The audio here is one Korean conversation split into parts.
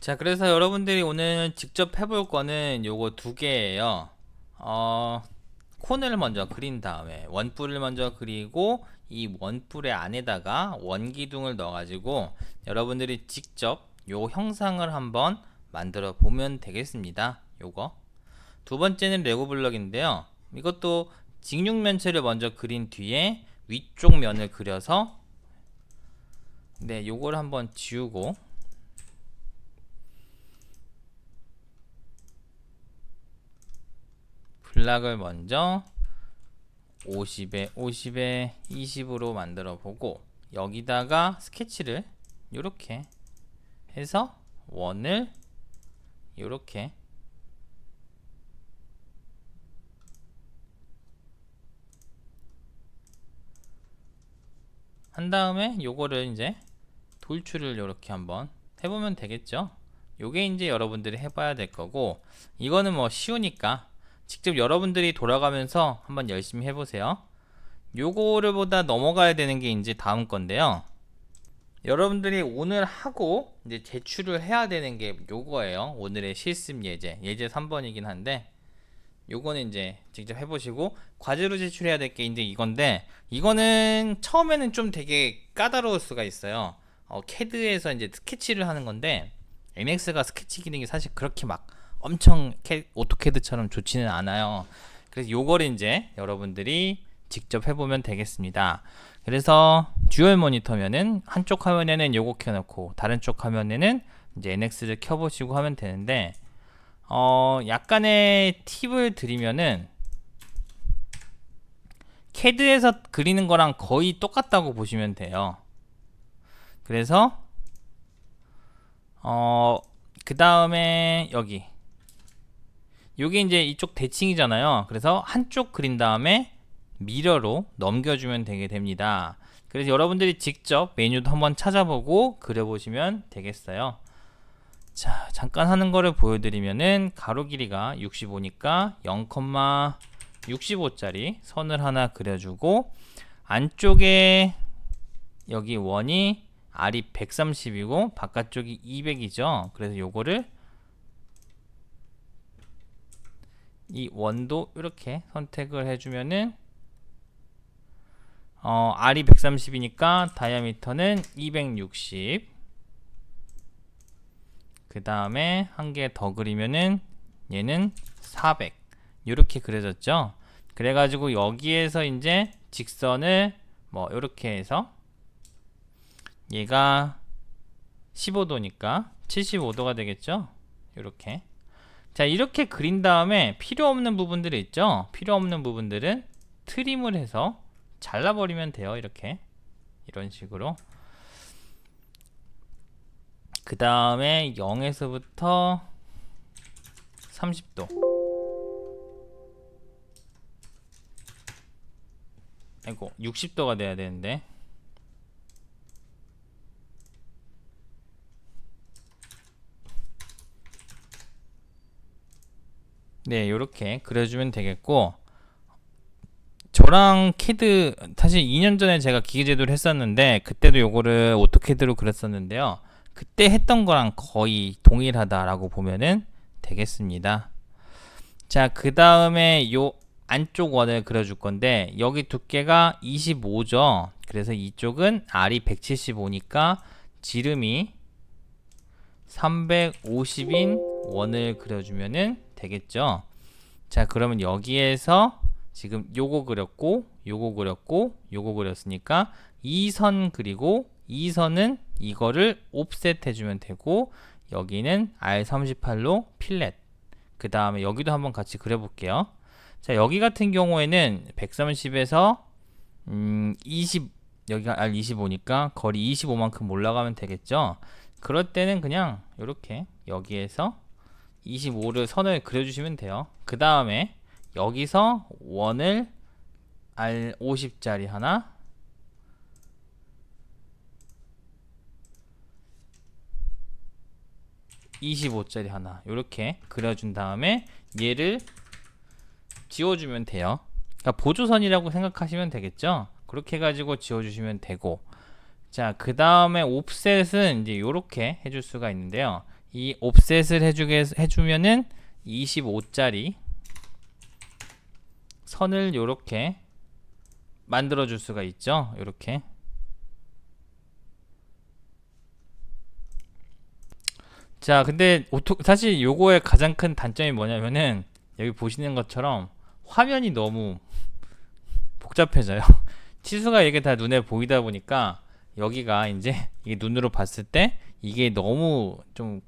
자, 그래서 여러분들이 오늘 직접 해볼 거는 요거 두 개예요. 어, 콘을 먼저 그린 다음에 원뿔을 먼저 그리고 이 원뿔의 안에다가 원기둥을 넣어 가지고 여러분들이 직접 요 형상을 한번 만들어 보면 되겠습니다. 요거. 두 번째는 레고 블럭인데요. 이것도 직육면체를 먼저 그린 뒤에 위쪽 면을 그려서 네, 요걸 한번 지우고 블락을 먼저 50에 50에 20으로 만들어 보고 여기다가 스케치를 이렇게 해서 원을 이렇게 한 다음에 요거를 이제 돌출을 이렇게 한번 해보면 되겠죠? 요게 이제 여러분들이 해봐야 될 거고 이거는 뭐 쉬우니까 직접 여러분들이 돌아가면서 한번 열심히 해보세요. 요거를 보다 넘어가야 되는 게 이제 다음 건데요. 여러분들이 오늘 하고 이제 제출을 해야 되는 게 요거예요. 오늘의 실습 예제 예제 3번이긴 한데 요거는 이제 직접 해보시고 과제로 제출해야 될 게 이제 이건데 이거는 처음에는 좀 되게 까다로울 수가 있어요. 어, 캐드에서 이제 스케치를 하는 건데 MX가 스케치 기능이 사실 그렇게 막 엄청 캐, 오토캐드처럼 좋지는 않아요. 그래서 요거를 이제 여러분들이 직접 해보면 되겠습니다. 그래서 듀얼 모니터면은 한쪽 화면에는 요거 켜놓고 다른 쪽 화면에는 이제 NX를 켜보시고 하면 되는데 어, 약간의 팁을 드리면은 캐드에서 그리는 거랑 거의 똑같다고 보시면 돼요. 그래서 어, 그 다음에 여기 요게 이제 이쪽 대칭이잖아요. 그래서 한쪽 그린 다음에 미러로 넘겨주면 되게 됩니다. 그래서 여러분들이 직접 메뉴도 한번 찾아보고 그려보시면 되겠어요. 자, 잠깐 하는 거를 보여드리면은 가로 길이가 65니까 0,65짜리 선을 하나 그려주고 안쪽에 여기 원이 R이 130이고 바깥쪽이 200이죠. 그래서 요거를 이 원도 이렇게 선택을 해주면은 어, R이 130이니까 다이아미터는 260. 그 다음에 한 개 더 그리면은 얘는 400. 이렇게 그려졌죠. 그래가지고 여기에서 이제 직선을 뭐 이렇게 해서 얘가 15도니까 75도가 되겠죠. 이렇게. 자 이렇게 그린 다음에 필요 없는 부분들이 있죠. 필요 없는 부분들은 트림을 해서 잘라버리면 돼요. 이렇게 이런 식으로. 그 다음에 0에서부터 30도. 아이고 60도가 돼야 되는데. 네, 이렇게 그려주면 되겠고 저랑 캐드 사실 2년 전에 제가 기계제도를 했었는데 그때도 요거를 오토캐드로 그렸었는데요. 그때 했던 거랑 거의 동일하다라고 보면은 되겠습니다. 자, 그 다음에 요 안쪽 원을 그려줄 건데 여기 두께가 25죠. 그래서 이쪽은 R이 175니까 지름이 350인 원을 그려주면은 되겠죠. 자, 그러면 여기에서 지금 요거 그렸고, 요거 그렸고, 요거 그렸으니까 이 선 그리고 이 선은 이거를 옵셋 해주면 되고 여기는 R38로 필렛 그 다음에 여기도 한번 같이 그려볼게요. 자 여기 같은 경우에는 130에서 음, 20 여기가 R25니까 거리 25만큼 올라가면 되겠죠? 그럴 때는 그냥 이렇게 여기에서 25를 선을 그려주시면 돼요 그 다음에 여기서 원을 R50짜리 하나 25짜리 하나 이렇게 그려준 다음에 얘를 지워주면 돼요. 그러니까 보조선이라고 생각하시면 되겠죠. 그렇게 해가지고 지워주시면 되고 자, 그 다음에 옵셋은 이제 요렇게 해줄 수가 있는데요. 이 옵셋을 해주게 해주면은 25짜리 선을 요렇게 만들어 줄 수가 있죠. 요렇게. 자, 근데 오토, 사실 요거의 가장 큰 단점이 뭐냐면은 여기 보시는 것처럼 화면이 너무 복잡해져요. 치수가 이게 다 눈에 보이다 보니까 여기가 이제 이게 눈으로 봤을 때 이게 너무 좀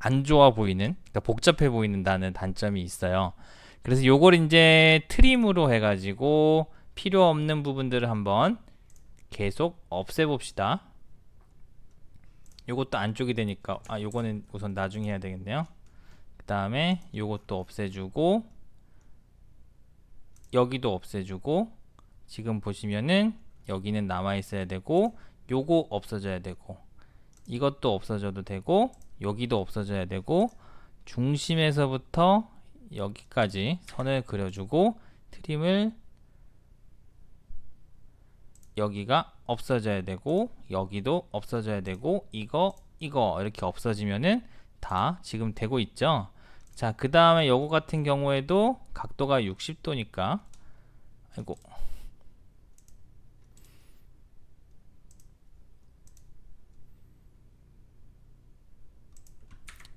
안 좋아 보이는, 그러니까 복잡해 보이는다는 단점이 있어요. 그래서 요걸 이제 트림으로 해가지고 필요 없는 부분들을 한번 계속 없애봅시다. 요것도 안쪽이 되니까 아 요거는 우선 나중에 해야 되겠네요. 그 다음에 요것도 없애주고 여기도 없애주고 지금 보시면은 여기는 남아 있어야 되고 요거 없어져야 되고 이것도 없어져도 되고 여기도 없어져야 되고 중심에서부터 여기까지 선을 그려주고 트림을 여기가 없어져야 되고 여기도 없어져야 되고 이거 이거 이렇게 없어지면은 다 지금 되고 있죠? 자그 다음에 요거 같은 경우에도 각도가 60도니까 아이고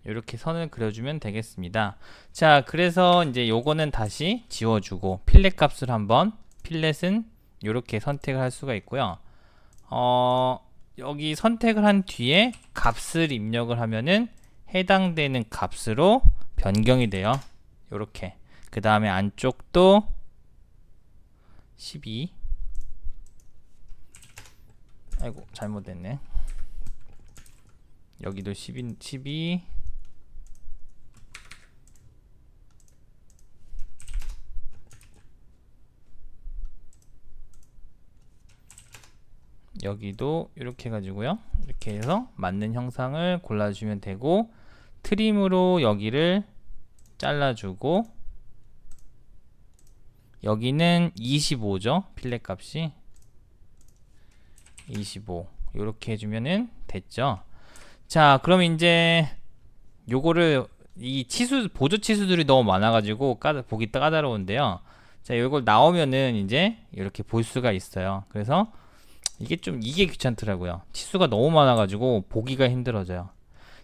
이렇게 선을 그려주면 되겠습니다. 자, 그래서 이제 요거는 다시 지워주고 필렛 값을 한번 필렛은 이렇게 선택을 할 수가 있고요. 어, 여기 선택을 한 뒤에 값을 입력을 하면은 해당되는 값으로 변경이 돼요. 이렇게. 그 다음에 안쪽도 12. 아이고 잘못됐네. 여기도 12, 12 여기도 이렇게 해가지고요. 이렇게 해서 맞는 형상을 골라주면 되고 트림으로 여기를 잘라주고 여기는 25죠. 필렛 값이 25 이렇게 해주면은 됐죠. 자, 그럼 이제 요거를 이 치수 보조 치수들이 너무 많아가지고 까다, 보기 까다로운데요. 자, 이걸 나오면은 이제 이렇게 볼 수가 있어요. 그래서 이게 좀 이게 귀찮더라고요. 치수가 너무 많아가지고 보기가 힘들어져요.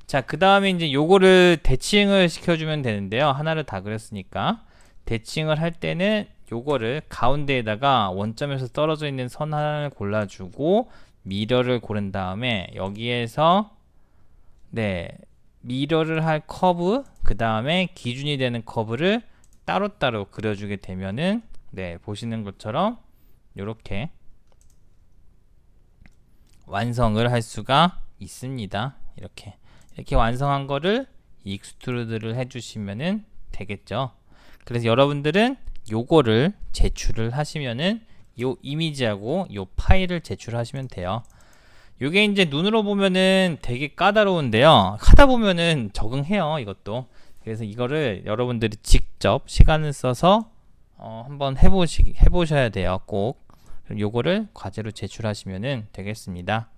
자, 그 다음에 이제 요거를 대칭을 시켜주면 되는데요. 하나를 다 그렸으니까 대칭을 할 때는 요거를 가운데에다가 원점에서 떨어져 있는 선 하나를 골라주고 미러를 고른 다음에 여기에서 네 미러를 할 커브 그 다음에 기준이 되는 커브를 따로따로 그려주게 되면은 네 보시는 것처럼 이렇게 완성을 할 수가 있습니다. 이렇게 이렇게 완성한 거를 익스트루드를 해주시면은 되겠죠. 그래서 여러분들은 요거를 제출을 하시면은 요 이미지하고 요 파일을 제출하시면 돼요. 요게 이제 눈으로 보면은 되게 까다로운데요. 하다 보면은 적응해요, 이것도. 그래서 이거를 여러분들이 직접 시간을 써서 어, 한번 해보시 해보셔야 돼요, 꼭. 요거를 과제로 제출하시면 되겠습니다.